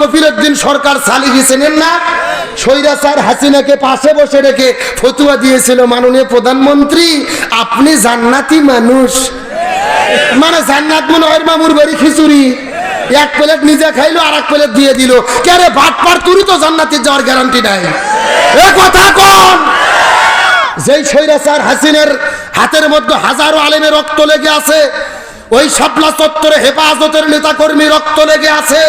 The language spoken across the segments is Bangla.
কফিলুদ্দিন সরকার সালিহি চেনেন না? স্বৈরাচার হাসিনাকে পাশে বসে রেখে ফতুয়া দিয়েছিল মাননীয় প্রধানমন্ত্রী। আপনি জান্নাতি মানুষ। মানে জান্নাত মনে হয় মামুর বাড়ি খিচুড়ি। এক প্লেট নিজে খাইলো আর এক প্লেট দিয়ে দিল। কেরে ভাত পার তুরি তো জান্নাতে, যাওয়ার গ্যারান্টি নাই। এ কথা কোন। যেই স্বৈরাচার হাসিনের হাতের মধ্যে হাজারো আলেমের রক্ত লেগে আছে, ওই শাপলা চত্বরে হেফাজতের নেতাকর্মী রক্ত লেগে আছে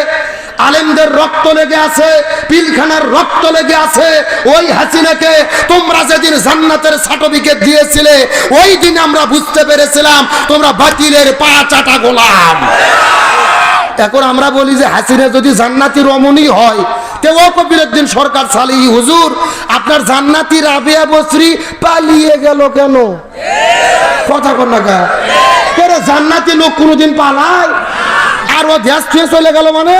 আলেমদের রক্ত লেগে আছে, পিলখানার রক্ত লেগে আছে। ওই হাসিনাকে তোমরা যেদিন জান্নাতের সার্টিফিকেট দিয়েছিলে, ওই দিন আমরা বুঝতে পেরেছিলাম তোমরা বাতিলের পা চাটা গোলাম। এখন আমরা বলি যে হাসিনা যদি জান্নাতি রমণী হয় তেও কবিরুদ্দিন সরকার সালি, হুজুর, আপনার জান্নাতি রাবিয়া বসরি পালিয়ে গেল কেন? কথা কর না জান্নাতি লোক কোনোদিন পালায়? আর ও দেশ চলে গেল মানে?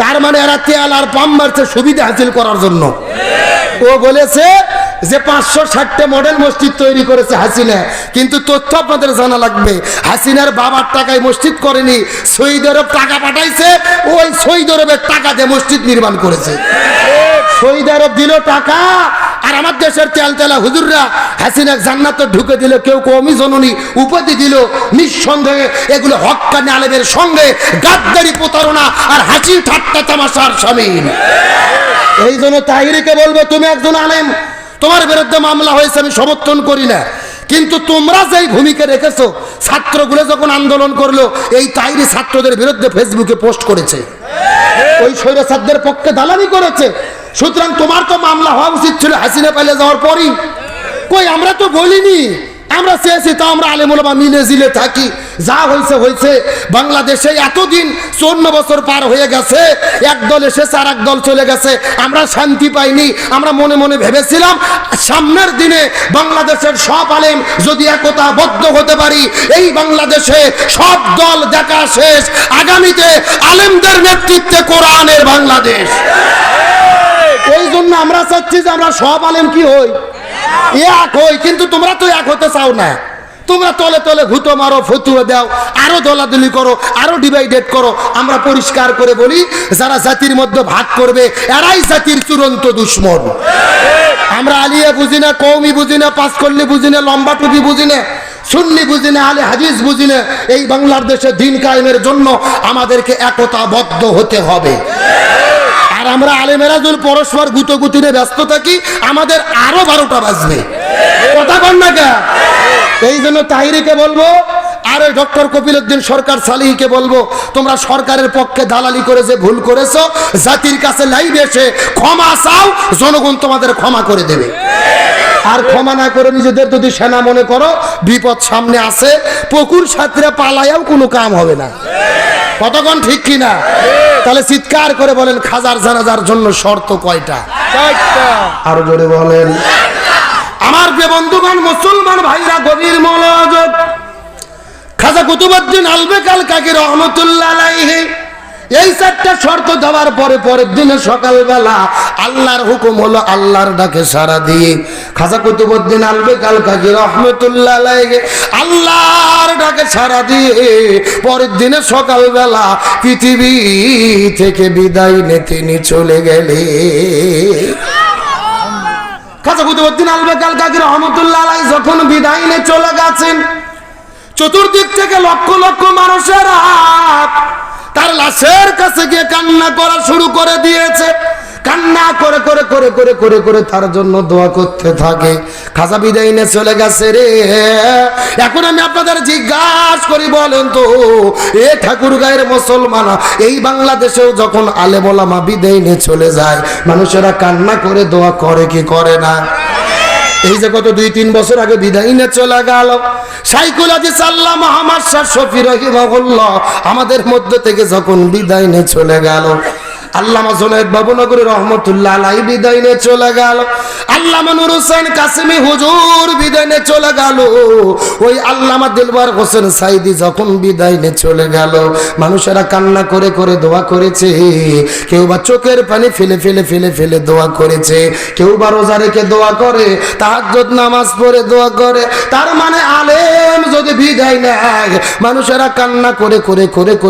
তার মানে এরা তেল আর পাম মারছে সুবিধা হাসিল করার জন্য। ও বলেছে যে পাঁচশো ষাটটা মডেল মসজিদ তৈরি করেছে হাসিনা। কিন্তু তথ্য আপনাদের জানা লাগবে, হাসিনার বাবার টাকায় মসজিদ করেনি সৌদি আরব টাকা পাঠাইছে, ওই সৌদি আরবের টাকা দিয়ে মসজিদ নির্মাণ করেছে। সৌদি আরব দিল টাকা আর আমার দেশের তেল তেলা হুজুররা হাসিনা জান্নাতে ঢুকে দিল, কেউ কমি জননী উপাধি দিল, নিঃসন্দেহে এগুলো হক্কানি আলেমের সঙ্গে গাদ্দারি প্রতারণা আর হাসি ঠাট্টা তামাশার সামিল এই জন্য তাহিরিকে বলব, তুমি একজন আলেম, তোমার বিরুদ্ধে মামলা হয়েছে, আমি সমর্থন করি না। কিন্তু তোমরা যেই ভূমিকা রেখেছো, ছাত্রগুলো যখন আন্দোলন করল, এই তাইরি ছাত্রদের বিরুদ্ধে ফেসবুকে পোস্ট করেছে। ওই স্বৈরাচারদের পক্ষে দালালি করেছে। সুতরাং তোমার তো মামলা হওয়া উচিত ছিল, হাসিনা পাইলে যাওয়ার পরই। কই, আমরা তো বলিনি। আমরা চেয়েছি, তা আমরা আলেমুলমা মিলে জিলে থাকি। যা হয়েছে হয়েছে বাংলাদেশে এতদিন চৌন্ন বছর পার হয়ে গেছে। এক দল এসেছে আর এক দল চলে গেছে। আমরা শান্তি পাইনি। আমরা মনে মনে ভেবেছিলাম, সামনের দিনে বাংলাদেশের সব আলেম যদি একতা বদ্ধ হতে পারি, এই বাংলাদেশে সব দল দেখা শেষ। আগামীতে আলেমদের নেতৃত্বে কোরআনের বাংলাদেশ। ওই জন্য আমরা চাচ্ছি যে আমরা সব আলেম কি হই? এক হই, কিন্তু তোমরা তো এক হতে চাও না। তোমরা তলে তলে ভূতো মারো, ফতুয়া দাও, আরও দলাদলি করো, আরও ডিভাইডেড করো। আমরা পরিষ্কার করে বলি, যারা জাতির মধ্যে ভাগ করবে, এরাই জাতির চূড়ান্ত দুশ্মন। আমরা আলিয়া বুঝি না কৌমি বুঝি না পাঁচ করলে বুঝি না, লম্বা টুপি বুঝি না, সুন্নি বুঝি না, আলে হাদিস বুঝি না। এই বাংলার দেশে দিন কায়েমের জন্য আমাদেরকে একতাবদ্ধ হতে হবে। আর আমরা আলেমেরা যদি পরস্পর গুতোগুতিরে ব্যস্ত থাকি, আমাদের আরও বারোটা বাজবে। কথা কন না কে? এই জন্য তাহিরিকে বলব, আর ওই ডক্টর কপিলউদ্দিন সরকার সালিহিকে বলব, তোমরা সরকারের পক্ষে দালালি করে যে ভুল করেছ, জাতির কাছে লাইভ এসে ক্ষমা চাও, জনগণ তোমাদের ক্ষমা করে দেবে। আর ক্ষমা না করে নিজেদের যদি সেনা মনে করো, বিপদ সামনে আছে পুকুর সাথীরা পালায়াও কোনো কাম হবে না। কতক্ষণ ঠিক কিনা? তাহলে চিৎকার করে বলেন খাজার জানাজার জন্য শর্ত কয়টা? আরও জোরে বলেন। আমার যে বন্ধুগণ মুসলমান ভাইরা গভীর মনোযোগ। খাজা কুতুবুদ্দিন আলবেকাল কাকি রহমতুল্লাহ আলাইহি এই চারটা শর্ত দেওয়ার পরে পরের দিনে সকালবেলা আল্লাহর হুকুম হলো আল্লাহর ডাকে সারা দিয়ে। খাজা কুতুবুদ্দিন আলবেকাল কাকি রহমতুল্লাহ আলাইহি, আল্লাহর ডাকে সারা দিয়ে পরের দিনে সকালবেলা পৃথিবী থেকে বিদায় নিয়ে তিনি চলে গেলে। খাজা কুতুবুদ্দিন আলবেকাল কাকি রহমতুল্লাহ আলাই যখন বিদায় নিয়ে চলে গেছেন, চতুর্দিক থেকে লক্ষ লক্ষ মানুষের তার লাশের কাছে গিয়ে কান্না করা শুরু করে দিয়েছে। কান্না করে করে করে করে করে করে তার জন্য দোয়া করতে থাকে। খাজা বিদায় চলে গেছে রে। এখন আমি আপনাদের জিজ্ঞাসা করি, বলেন তো, এ ঠাকুর গায়ের মুসলমান, এই বাংলাদেশেও যখন আলে বলামা বিদায় নিয়ে চলে যায়, মানুষেরা কান্না করে, দোয়া করে, কি করে না? এই যে গত দুই, তিন বছর আগে বিদায় চলে গেল। সাইকুল হাদিস আল্লাহ মোহাম্মদ শাহ শফি রহিমাহুল্লাহ আমাদের মধ্য থেকে যখন বিদায় নিয়ে চলে গেল আল্লামা জোনায়েদ বাবুনগরী রহমতুল্লাহ আলাই বিদায় নিয়ে চলে গেল। আল্লামা নুর হোসেন কাসিমি হুজুর বিদায় নিয়ে চলে গেল। ওই আল্লামা দিলবার হোসেন সাইদি যখন বিদায় নিয়ে চলে গেল, মানুষেরা কান্না করে করে দোয়া করেছে। কেউ বা চোখের পানি ফেলে ফেলে ফেলে ফেলে দোয়া করেছে। কেউ বা রোজা রেখে দোয়া করে, তাহাজ্জুদ নামাজ পড়ে দোয়া করে। তার মানে আলেম যদি বিদায় নেয়, মানুষেরা কান্না করে করে করে করে